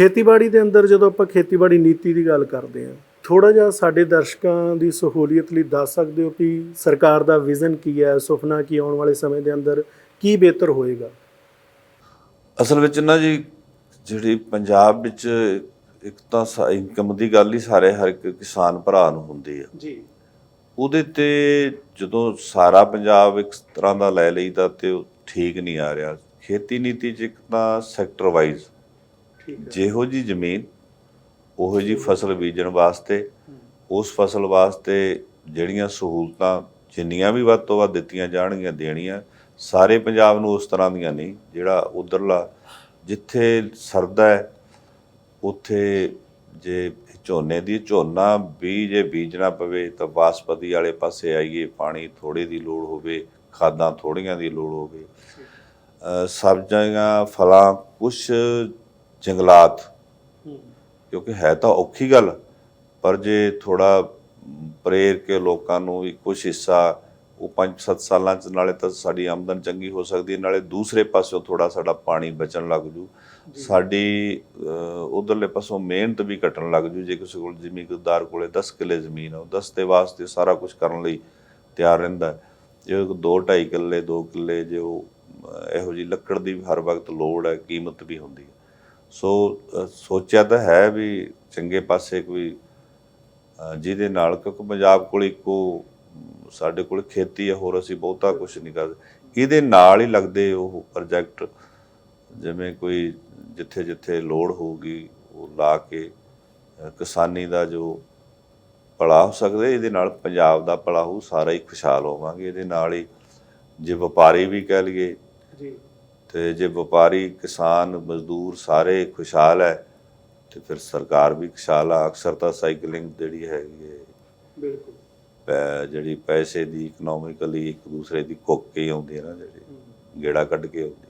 ਖੇਤੀਬਾੜੀ ਦੇ ਅੰਦਰ ਜਦੋਂ ਆਪਾਂ ਖੇਤੀਬਾੜੀ ਨੀਤੀ ਦੀ ਗੱਲ ਕਰਦੇ ਹਾਂ ਥੋੜਾ ਜਿਹਾ ਸਾਡੇ ਦਰਸ਼ਕਾਂ ਦੀ ਸਹੂਲੀਅਤ ਲਈ ਦੱਸ ਸਕਦੇ ਹੋ ਕਿ ਸਰਕਾਰ ਦਾ ਵਿਜ਼ਨ ਕੀ ਹੈ ਸੁਪਨਾ ਕੀ ਆਉਣ ਵਾਲੇ ਸਮੇਂ ਦੇ ਅੰਦਰ ਕੀ ਬਿਹਤਰ ਹੋਏਗਾ? ਅਸਲ ਵਿੱਚ ਨਾ ਜੀ ਜਿਹੜੀ ਪੰਜਾਬ ਵਿੱਚ ਇੱਕ ਤਾਂ ਇਨਕਮ ਦੀ ਗੱਲ ਹੀ ਸਾਰੇ ਹਰ ਇੱਕ ਕਿਸਾਨ ਭਰਾ ਨੂੰ ਹੁੰਦੀ ਆ। ਜੀ। ਉਹਦੇ ਤੇ ਜਦੋਂ ਸਾਰਾ ਪੰਜਾਬ ਇੱਕ ਤਰ੍ਹਾਂ ਦਾ ਲੈ ਲਈਦਾ ਤੇ ਠੀਕ ਨਹੀਂ ਆ ਰਿਹਾ। ਖੇਤੀ ਨੀਤੀ 'ਚ ਇੱਕ ਤਾਂ ਸੈਕਟਰ ਵਾਈਜ਼ ਹੈ ਜਿਹੋ ਜੀ ਜ਼ਮੀਨ ਉਹੋ ਜੀ ਫਸਲ ਬੀਜਣ ਵਾਸਤੇ ਉਸ ਫਸਲ ਵਾਸਤੇ ਜਿਹੜੀਆਂ ਸਹੂਲਤਾਂ ਜਿੰਨੀਆਂ ਵੀ ਵੱਧ ਤੋਂ ਵੱਧ ਦਿੱਤੀਆਂ ਜਾਣਗੀਆਂ ਦੇਣੀਆਂ ਸਾਰੇ ਪੰਜਾਬ ਨੂੰ ਉਸ ਤਰ੍ਹਾਂ ਦੀਆਂ ਨਹੀਂ ਜਿਹੜਾ ਉਧਰਲਾ ਜਿੱਥੇ ਸਰਦਾ ਹੈ ਉੱਥੇ ਜੇ ਝੋਨੇ ਦੀ ਝੋਨਾ ਵੀ ਜੇ ਬੀਜਣਾ ਪਵੇ ਤਾਂ ਬਾਸਪਤੀ ਵਾਲੇ ਪਾਸੇ ਆਈਏ ਪਾਣੀ ਥੋੜੇ ਦੀ ਲੋੜ ਹੋਵੇ ਖਾਦਾਂ ਥੋੜੀਆਂ ਦੀ ਲੋੜ ਹੋਵੇ। ਸਬਜ਼ੀਆਂ ਫਲਾਂ ਕੁਛ ਜੰਗਲਾਤ। ਕਿਉਂਕਿ ਹੈ ਤਾਂ ਔਖੀ ਗੱਲ ਪਰ ਜੇ ਥੋੜਾ ਪ੍ਰੇਰ ਕੇ ਲੋਕਾਂ ਨੂੰ ਵੀ ਕੁਝ ਹਿੱਸਾ ਉਹ 5-7 ਸਾਲਾਂ ਚ ਨਾਲੇ ਤਾਂ ਸਾਡੀ ਆਮਦਨ ਚੰਗੀ ਹੋ ਸਕਦੀ ਹੈ ਨਾਲੇ ਦੂਸਰੇ ਪਾਸਿਓਂ ਥੋੜਾ ਸਾਡਾ ਪਾਣੀ ਬਚਣ ਲੱਗ ਜੂ ਸਾਡੀ ਉਧਰਲੇ ਪਾਸੋਂ ਮਿਹਨਤ ਵੀ ਘਟਣ ਲੱਗ ਜੂ ਜੇ ਕਿਸੇ ਕੋਲ ਜ਼ਿਮੀਂਦਾਰ ਕੋਲੇ 10 ਕਿੱਲੇ ਜ਼ਮੀਨ ਆ ਉਹ 10 ਦੇ ਵਾਸਤੇ ਸਾਰਾ ਕੁਝ ਕਰਨ ਲਈ ਤਿਆਰ ਰਹਿੰਦਾ। ਜੇ 2.5 ਕਿੱਲੇ 2 ਕਿੱਲੇ ਜੇ ਉਹ ਇਹੋ ਜੀ ਲੱਕੜ ਦੀ ਵੀ ਹਰ ਵਕਤ ਲੋੜ ਹੈ ਕੀਮਤ ਵੀ ਹੁੰਦੀ ਹੈ ਸੋ ਸੋਚਿਆ ਤਾਂ ਹੈ ਵੀ ਚੰਗੇ ਪਾਸੇ ਕੋਈ ਜਿਹਦੇ ਨਾਲ, ਕਿਉਂਕਿ ਪੰਜਾਬ ਕੋਲ ਇੱਕੋ ਸਾਡੇ ਕੋਲ ਖੇਤੀ ਹੈ, ਹੋਰ ਅਸੀਂ ਬਹੁਤਾ ਕੁਝ ਨਹੀਂ ਕਰਦੇ। ਇਹਦੇ ਨਾਲ ਹੀ ਲੱਗਦੇ ਉਹ ਪ੍ਰੋਜੈਕਟ ਜਿਵੇਂ ਕੋਈ ਜਿੱਥੇ ਜਿੱਥੇ ਲੋੜ ਹੋਊਗੀ, ਉਹ ਲਾ ਕੇ ਕਿਸਾਨੀ ਦਾ ਜੋ ਭਲਾ ਹੋ ਸਕਦਾ, ਇਹਦੇ ਨਾਲ ਪੰਜਾਬ ਦਾ ਭਲਾ ਹੋ ਸਾਰਾ ਹੀ ਖੁਸ਼ਹਾਲ ਹੋਵਾਂਗੇ। ਇਹਦੇ ਨਾਲ ਹੀ ਜੇ ਵਪਾਰੀ ਵੀ ਕਹਿ ਲਈਏ, ਜੀ। ਤੇ ਜੇ ਵਪਾਰੀ ਕਿਸਾਨ ਮਜ਼ਦੂਰ ਸਾਰੇ ਖੁਸ਼ਹਾਲ ਹੈ ਤੇ ਫਿਰ ਸਰਕਾਰ ਵੀ ਖੁਸ਼ਹਾਲ ਆ। ਅਕਸਰ ਤਾਂ ਸਾਈਕਲਿੰਗ ਜਿਹੜੀ ਹੈਗੀ ਹੈ ਬਿਲਕੁਲ। ਜਿਹੜੀ ਪੈਸੇ ਦੀ ਇਕਨੋਮਿਕਲੀ ਇੱਕ ਦੂਸਰੇ ਦੀ ਕੁੱਕ ਕੇ ਹੀ ਆਉਂਦੀ ਹੈ ਨਾ ਜਿਹੜੀ ਗੇੜਾ ਕੱਢ ਕੇ ਆਉਂਦੀ।